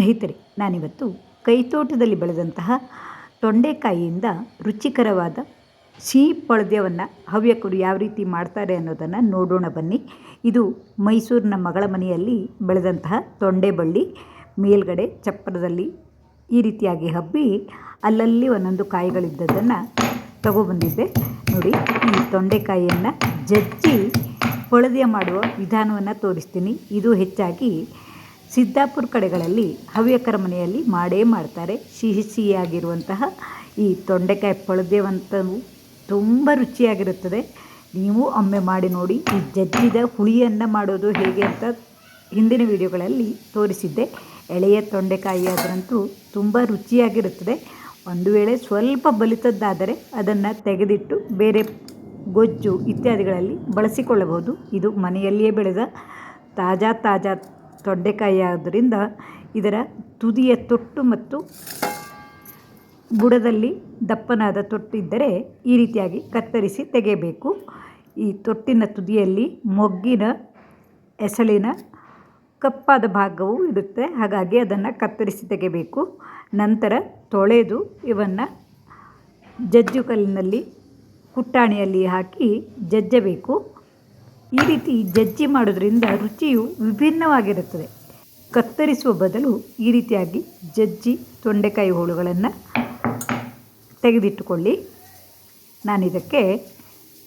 ಸ್ನೇಹಿತರೆ, ನಾನಿವತ್ತು ಕೈತೋಟದಲ್ಲಿ ಬೆಳೆದಂತಹ ತೊಂಡೆಕಾಯಿಯಿಂದ ರುಚಿಕರವಾದ ಸಿಹಿ ಪಳದ್ಯವನ್ನು ಹವ್ಯಕರು ಯಾವ ರೀತಿ ಮಾಡ್ತಾರೆ ಅನ್ನೋದನ್ನು ನೋಡೋಣ ಬನ್ನಿ. ಇದು ಮೈಸೂರಿನ ಮಗಳ ಮನೆಯಲ್ಲಿ ಬೆಳೆದಂತಹ ತೊಂಡೆ ಬಳ್ಳಿ ಮೇಲ್ಗಡೆ ಚಪ್ಪರದಲ್ಲಿ ಈ ರೀತಿಯಾಗಿ ಹಬ್ಬಿ ಅಲ್ಲಲ್ಲಿ ಒಂದೊಂದು ಕಾಯಿಗಳಿದ್ದದನ್ನು ತಗೊಬಂದಿದ್ದೆ ನೋಡಿ, ಈ ತೊಂಡೆಕಾಯಿಯನ್ನು ಜಜ್ಜಿ ಪೊಳದ್ಯ ಮಾಡುವ ವಿಧಾನವನ್ನು ತೋರಿಸ್ತೀನಿ. ಇದು ಹೆಚ್ಚಾಗಿ ಸಿದ್ದಾಪುರ ಕಡೆಗಳಲ್ಲಿ ಹವ್ಯಕರ ಮನೆಯಲ್ಲಿ ಮಾಡೇ ಮಾಡ್ತಾರೆ. ಸಿಹಿ ಸಿಹಿಯಾಗಿರುವಂತಹ ಈ ತೊಂಡೆಕಾಯಿ ಪಳದೇವಂಥವು ತುಂಬ ರುಚಿಯಾಗಿರುತ್ತದೆ. ನೀವು ಒಮ್ಮೆ ಮಾಡಿ ನೋಡಿ, ಈ ಜಜ್ಜಿದ ಹುಳಿಯನ್ನು ಮಾಡೋದು ಹೇಗೆ ಅಂತ ಹಿಂದಿನ ವಿಡಿಯೋಗಳಲ್ಲಿ ತೋರಿಸಿದ್ದೆ. ಎಳೆಯ ತೊಂಡೆಕಾಯಿ ಆದರಂತೂ ತುಂಬ ರುಚಿಯಾಗಿರುತ್ತದೆ. ಒಂದು ವೇಳೆ ಸ್ವಲ್ಪ ಬಲಿತದ್ದಾದರೆ ಅದನ್ನು ತೆಗೆದಿಟ್ಟು ಬೇರೆ ಗೊಜ್ಜು ಇತ್ಯಾದಿಗಳಲ್ಲಿ ಬಳಸಿಕೊಳ್ಳಬಹುದು. ಇದು ಮನೆಯಲ್ಲಿಯೇ ಬೆಳೆದ ತಾಜಾ ತಾಜಾ ತೊಂಡೆಕಾಯಿ ಆದ್ದರಿಂದ ಇದರ ತುದಿಯ ತೊಟ್ಟು ಮತ್ತು ಬುಡದಲ್ಲಿ ದಪ್ಪನಾದ ತೊಟ್ಟಿದ್ದರೆ ಈ ರೀತಿಯಾಗಿ ಕತ್ತರಿಸಿ ತೆಗೆಯಬೇಕು. ಈ ತೊಟ್ಟಿನ ತುದಿಯಲ್ಲಿ ಮೊಗ್ಗಿನ ಎಸಳಿನ ಕಪ್ಪಾದ ಭಾಗವು ಇರುತ್ತೆ. ಹಾಗಾಗಿ ಅದನ್ನು ಕತ್ತರಿಸಿ ತೆಗೆಯಬೇಕು. ನಂತರ ತೊಳೆದು ಇವನ್ನು ಜಜ್ಜು ಕಲ್ಲಿನಲ್ಲಿ ಕುಟ್ಟಾಣಿಯಲ್ಲಿ ಹಾಕಿ ಜಜ್ಜಬೇಕು. ಈ ರೀತಿ ಜಜ್ಜಿ ಮಾಡೋದ್ರಿಂದ ರುಚಿಯು ವಿಭಿನ್ನವಾಗಿರುತ್ತದೆ. ಕತ್ತರಿಸುವ ಬದಲು ಈ ರೀತಿಯಾಗಿ ಜಜ್ಜಿ ತೊಂಡೆಕಾಯಿ ಹೋಳುಗಳನ್ನು ತೆಗೆದಿಟ್ಟುಕೊಳ್ಳಿ. ನಾನಿದಕ್ಕೆ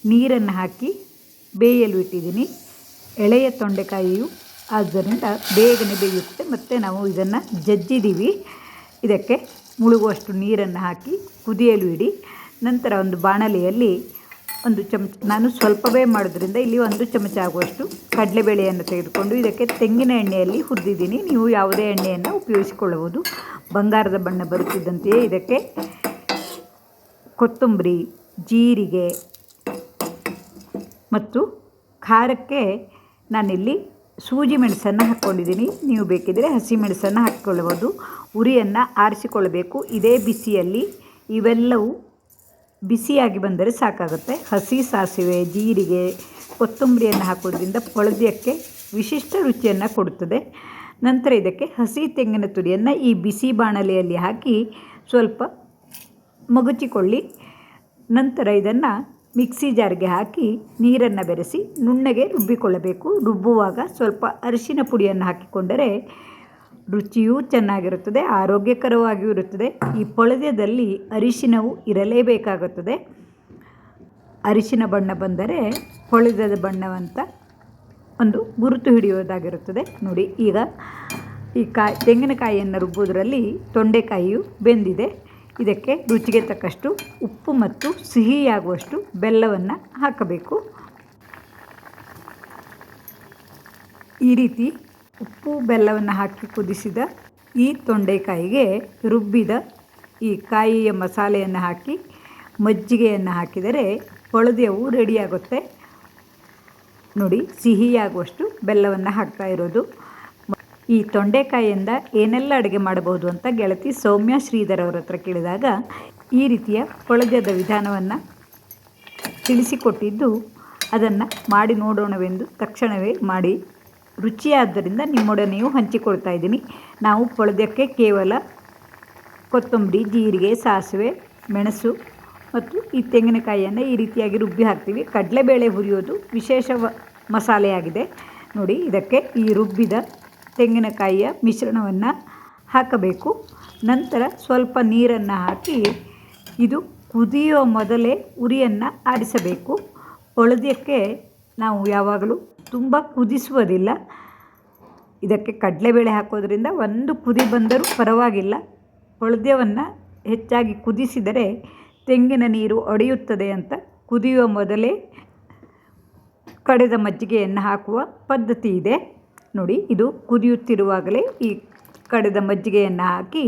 ನೀರನ್ನು ಹಾಕಿ ಬೇಯಲು ಇಟ್ಟಿದ್ದೀನಿ. ಎಳೆಯ ತೊಂಡೆಕಾಯಿಯು ಆದ್ದರಿಂದ ಬೇಗನೆ ಬೇಯುತ್ತೆ. ಮತ್ತು ನಾವು ಇದನ್ನು ಜಜ್ಜಿದ್ದೀವಿ. ಇದಕ್ಕೆ ಮುಳುಗುವಷ್ಟು ನೀರನ್ನು ಹಾಕಿ ಕುದಿಯಲು ಇಡಿ. ನಂತರ ಒಂದು ಬಾಣಲೆಯಲ್ಲಿ ಒಂದು ಚಮಚ. ನಾನು ಸ್ವಲ್ಪವೇ ಮಾಡೋದ್ರಿಂದ ಇಲ್ಲಿ ಒಂದು ಚಮಚ ಆಗುವಷ್ಟು ಕಡಲೆಬೇಳೆಯನ್ನು ತೆಗೆದುಕೊಂಡು ಇದಕ್ಕೆ ತೆಂಗಿನ ಎಣ್ಣೆಯಲ್ಲಿ ಹುರಿದಿದ್ದೀನಿ. ನೀವು ಯಾವುದೇ ಎಣ್ಣೆಯನ್ನು ಉಪಯೋಗಿಸಿಕೊಳ್ಳಬಹುದು. ಬಂಗಾರದ ಬಣ್ಣ ಬರುತ್ತಿದ್ದಂತೆಯೇ ಇದಕ್ಕೆ ಕೊತ್ತಂಬರಿ, ಜೀರಿಗೆ ಮತ್ತು ಖಾರಕ್ಕೆ ನಾನಿಲ್ಲಿ ಸೂಜಿ ಮೆಣಸನ್ನು ಹಾಕ್ಕೊಂಡಿದ್ದೀನಿ. ನೀವು ಬೇಕಿದ್ದರೆ ಹಸಿ ಮೆಣಸನ್ನು ಹಾಕಿಕೊಳ್ಳಬಹುದು. ಉರಿಯನ್ನು ಆರಿಸಿಕೊಳ್ಳಬೇಕು. ಇದೇ ಬಿಸಿಯಲ್ಲಿ ಇವೆಲ್ಲವೂ ಬಿಸಿಯಾಗಿ ಬಂದರೆ ಸಾಕಾಗುತ್ತೆ. ಹಸಿ ಸಾಸಿವೆ, ಜೀರಿಗೆ, ಕೊತ್ತಂಬರಿಯನ್ನು ಹಾಕೋದ್ರಿಂದ ಪಳದ್ಯಕ್ಕೆ ವಿಶಿಷ್ಟ ರುಚಿಯನ್ನು ಕೊಡುತ್ತದೆ. ನಂತರ ಇದಕ್ಕೆ ಹಸಿ ತೆಂಗಿನ ತುರಿಯನ್ನು ಈ ಬಿಸಿ ಬಾಣಲೆಯಲ್ಲಿ ಹಾಕಿ ಸ್ವಲ್ಪ ಮಗುಚಿಕೊಳ್ಳಿ. ನಂತರ ಇದನ್ನು ಮಿಕ್ಸಿ ಜಾರ್ಗೆ ಹಾಕಿ ನೀರನ್ನು ಬೆರೆಸಿ ನುಣ್ಣಗೆ ರುಬ್ಬಿಕೊಳ್ಳಬೇಕು. ರುಬ್ಬುವಾಗ ಸ್ವಲ್ಪ ಅರಿಶಿನ ಪುಡಿಯನ್ನು ಹಾಕಿಕೊಂಡರೆ ರುಚಿಯೂ ಚೆನ್ನಾಗಿರುತ್ತದೆ, ಆರೋಗ್ಯಕರವಾಗಿಯೂ ಇರುತ್ತದೆ. ಈ ಪೊಳದ್ಯದಲ್ಲಿ ಅರಿಶಿನವು ಇರಲೇಬೇಕಾಗುತ್ತದೆ. ಅರಿಶಿನ ಬಣ್ಣ ಬಂದರೆ ಪೊಳೆದದ ಬಣ್ಣವಂತ ಒಂದು ಗುರುತು ಹಿಡಿಯುವುದಾಗಿರುತ್ತದೆ. ನೋಡಿ, ಈಗ ಈ ಕಾಯಿ ತೆಂಗಿನಕಾಯಿಯನ್ನು ರುಬ್ಬೋದರಲ್ಲಿ ತೊಂಡೆಕಾಯಿಯು ಬೆಂದಿದೆ. ಇದಕ್ಕೆ ರುಚಿಗೆ ತಕ್ಕಷ್ಟು ಉಪ್ಪು ಮತ್ತು ಸಿಹಿಯಾಗುವಷ್ಟು ಬೆಲ್ಲವನ್ನು ಹಾಕಬೇಕು. ಈ ರೀತಿ ಉಪ್ಪು ಬೆಲ್ಲವನ್ನು ಹಾಕಿ ಕುದಿಸಿದ ಈ ತೊಂಡೆಕಾಯಿಗೆ ರುಬ್ಬಿದ ಈ ಕಾಯಿಯ ಮಸಾಲೆಯನ್ನು ಹಾಕಿ, ಮಜ್ಜಿಗೆಯನ್ನು ಹಾಕಿದರೆ ಪೊಳದ್ಯವು ರೆಡಿಯಾಗುತ್ತೆ ನೋಡಿ, ಸಿಹಿಯಾಗುವಷ್ಟು ಬೆಲ್ಲವನ್ನು ಹಾಕ್ತಾ ಇರೋದು. ಈ ತೊಂಡೆಕಾಯಿಯಿಂದ ಏನೆಲ್ಲ ಅಡುಗೆ ಮಾಡಬಹುದು ಅಂತ ಗೆಳತಿ ಸೌಮ್ಯ ಶ್ರೀಧರ್ ಅವರ ಹತ್ರ ಕೇಳಿದಾಗ ಈ ರೀತಿಯ ಪೊಳದ್ಯದ ವಿಧಾನವನ್ನು ತಿಳಿಸಿಕೊಟ್ಟಿದ್ದು, ಅದನ್ನು ಮಾಡಿ ನೋಡೋಣವೆಂದು ತಕ್ಷಣವೇ ಮಾಡಿ ರುಚಿಯಾದ್ದರಿಂದ ನಿಮ್ಮೊಡನೆಯೂ ಹಂಚಿಕೊಳ್ತಾ ಇದ್ದೀನಿ. ನಾವು ಪೊಳದಕ್ಕೆ ಕೇವಲ ಕೊತ್ತಂಬರಿ, ಜೀರಿಗೆ, ಸಾಸಿವೆ, ಮೆಣಸು ಮತ್ತು ಈ ತೆಂಗಿನಕಾಯಿಯನ್ನು ಈ ರೀತಿಯಾಗಿ ರುಬ್ಬಿ ಹಾಕ್ತೀವಿ. ಕಡಲೆಬೇಳೆ ಹುರಿಯೋದು ವಿಶೇಷ ಮಸಾಲೆಯಾಗಿದೆ. ನೋಡಿ, ಇದಕ್ಕೆ ಈ ರುಬ್ಬಿದ ತೆಂಗಿನಕಾಯಿಯ ಮಿಶ್ರಣವನ್ನು ಹಾಕಬೇಕು. ನಂತರ ಸ್ವಲ್ಪ ನೀರನ್ನು ಹಾಕಿ ಇದು ಕುದಿಯೋ ಮೊದಲೇ ಉರಿಯನ್ನು ಆರಿಸಬೇಕು. ಪೊಳದ್ಯಕ್ಕೆ ನಾವು ಯಾವಾಗಲೂ ತುಂಬ ಕುದಿಸುವುದಿಲ್ಲ. ಇದಕ್ಕೆ ಕಡಲೆಬೇಳೆ ಹಾಕೋದ್ರಿಂದ ಒಂದು ಕುದಿ ಬಂದರೂ ಪರವಾಗಿಲ್ಲ. ಹೊಳ್ದ್ಯವನ್ನು ಹೆಚ್ಚಾಗಿ ಕುದಿಸಿದರೆ ತೆಂಗಿನ ನೀರು ಒಡೆಯುತ್ತದೆ ಅಂತ ಕುದಿಯುವ ಮೊದಲೇ ಕಡೆದ ಮಜ್ಜಿಗೆಯನ್ನು ಹಾಕುವ ಪದ್ಧತಿ ಇದೆ. ನೋಡಿ, ಇದು ಕುದಿಯುತ್ತಿರುವಾಗಲೇ ಈ ಕಡೆದ ಮಜ್ಜಿಗೆಯನ್ನು ಹಾಕಿ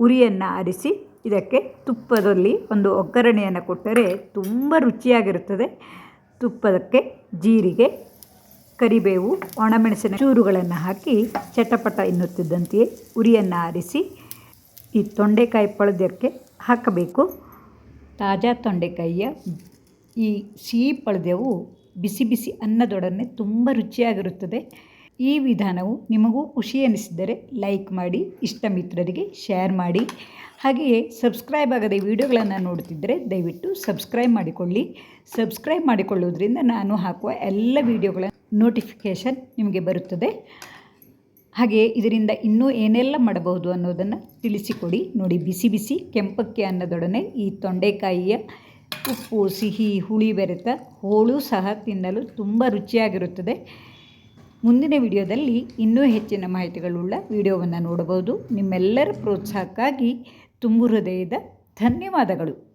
ಉರಿಯನ್ನು ಆರಿಸಿ ಇದಕ್ಕೆ ತುಪ್ಪದಲ್ಲಿ ಒಂದು ಒಗ್ಗರಣೆಯನ್ನು ಕೊಟ್ಟರೆ ತುಂಬ ರುಚಿಯಾಗಿರುತ್ತದೆ. ತುಪ್ಪದಕ್ಕೆ ಜೀರಿಗೆ, ಕರಿಬೇವು, ಒಣಮೆಣಸಿನ ಚೂರುಗಳನ್ನು ಹಾಕಿ ಚಟಪಟ ಎನ್ನುತ್ತಿದ್ದಂತೆಯೇ ಉರಿಯನ್ನು ಆರಿಸಿ ಈ ತೊಂಡೆಕಾಯಿ ಪಳದ್ಯಕ್ಕೆ ಹಾಕಬೇಕು. ತಾಜಾ ತೊಂಡೆಕಾಯಿಯ ಈ ಸಿಹಿ ಪಳದ್ಯವು ಬಿಸಿ ಬಿಸಿ ಅನ್ನದೊಡನೆ ತುಂಬ ರುಚಿಯಾಗಿರುತ್ತದೆ. ಈ ವಿಧಾನವು ನಿಮಗೂ ಖುಷಿ ಅನಿಸಿದರೆ ಲೈಕ್ ಮಾಡಿ ಇಷ್ಟ ಮಿತ್ರರಿಗೆ ಶೇರ್ ಮಾಡಿ. ಹಾಗೆಯೇ ಸಬ್ಸ್ಕ್ರೈಬ್ ಆಗದೆ ವಿಡಿಯೋಗಳನ್ನು ನೋಡುತ್ತಿದ್ದರೆ ದಯವಿಟ್ಟು ಸಬ್ಸ್ಕ್ರೈಬ್ ಮಾಡಿಕೊಳ್ಳಿ. ಸಬ್ಸ್ಕ್ರೈಬ್ ಮಾಡಿಕೊಳ್ಳೋದ್ರಿಂದ ನಾನು ಹಾಕುವ ಎಲ್ಲ ವಿಡಿಯೋಗಳ ನೋಟಿಫಿಕೇಷನ್ ನಿಮಗೆ ಬರುತ್ತದೆ. ಹಾಗೆ ಇದರಿಂದ ಇನ್ನೂ ಏನೆಲ್ಲ ಮಾಡಬಹುದು ಅನ್ನೋದನ್ನು ತಿಳಿಸಿಕೊಡಿ. ನೋಡಿ, ಬಿಸಿ ಬಿಸಿ ಕೆಂಪಕ್ಕೆ ಅನ್ನದೊಡನೆ ಈ ತೊಂಡೆಕಾಯಿಯ ಉಪ್ಪು, ಸಿಹಿ, ಹುಳಿ ಬೆರೆತ ಹೋಳು ಸಹ ತಿನ್ನಲು ತುಂಬ ರುಚಿಯಾಗಿರುತ್ತದೆ. ಮುಂದಿನ ವಿಡಿಯೋದಲ್ಲಿ ಇನ್ನೂ ಹೆಚ್ಚಿನ ಮಾಹಿತಿಗಳುಳ್ಳ ವಿಡಿಯೋವನ್ನು ನೋಡಬಹುದು. ನಿಮ್ಮೆಲ್ಲರ ಪ್ರೋತ್ಸಾಹಕ್ಕಾಗಿ ತುಂಬು ಹೃದಯದ ಧನ್ಯವಾದಗಳು.